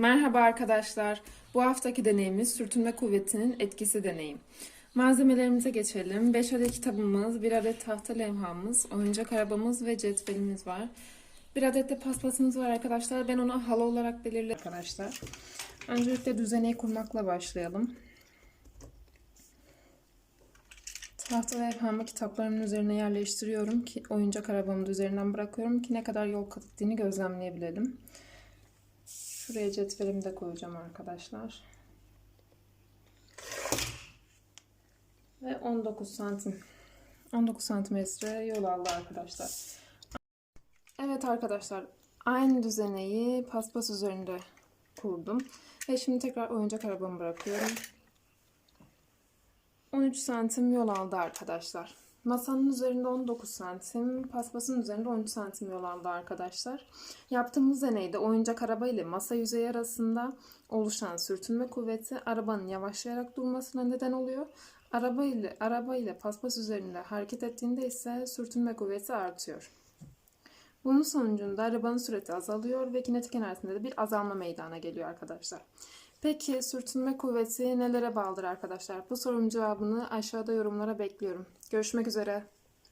Merhaba arkadaşlar. Bu haftaki deneyimiz sürtünme kuvvetinin etkisi deneyim. Malzemelerimize geçelim. 5 adet kitabımız, 1 adet tahta levhamız, oyuncak arabamız ve cetvelimiz var. 1 adet de paspasımız var arkadaşlar. Ben onu halı olarak belirledim arkadaşlar. Öncelikle düzeneyi kurmakla başlayalım. Tahta levhamı kitaplarımın üzerine yerleştiriyorum ki oyuncak arabamın üzerinden bırakıyorum ki ne kadar yol kat ettiğini gözlemleyebilelim. Şuraya cetvelimi de koyacağım arkadaşlar. Ve 19 santim. 19 santimetre yol aldı arkadaşlar. Evet arkadaşlar. Aynı düzeneyi paspas üzerinde kurdum. Ve şimdi tekrar oyuncak arabamı bırakıyorum. 13 santim yol aldı arkadaşlar. Masanın üzerinde 19 santim, paspasın üzerinde 13 santim yol aldı arkadaşlar. Yaptığımız deneyde oyuncak araba ile masa yüzeyi arasında oluşan sürtünme kuvveti arabanın yavaşlayarak durmasına neden oluyor. Araba ile araba ile paspas üzerinde hareket ettiğinde ise sürtünme kuvveti artıyor. Bunun sonucunda arabanın sürati azalıyor ve kinetik enerjisinde de bir azalma meydana geliyor arkadaşlar. Peki sürtünme kuvveti nelere bağlıdır arkadaşlar? Bu sorunun cevabını aşağıda yorumlara bekliyorum. Görüşmek üzere.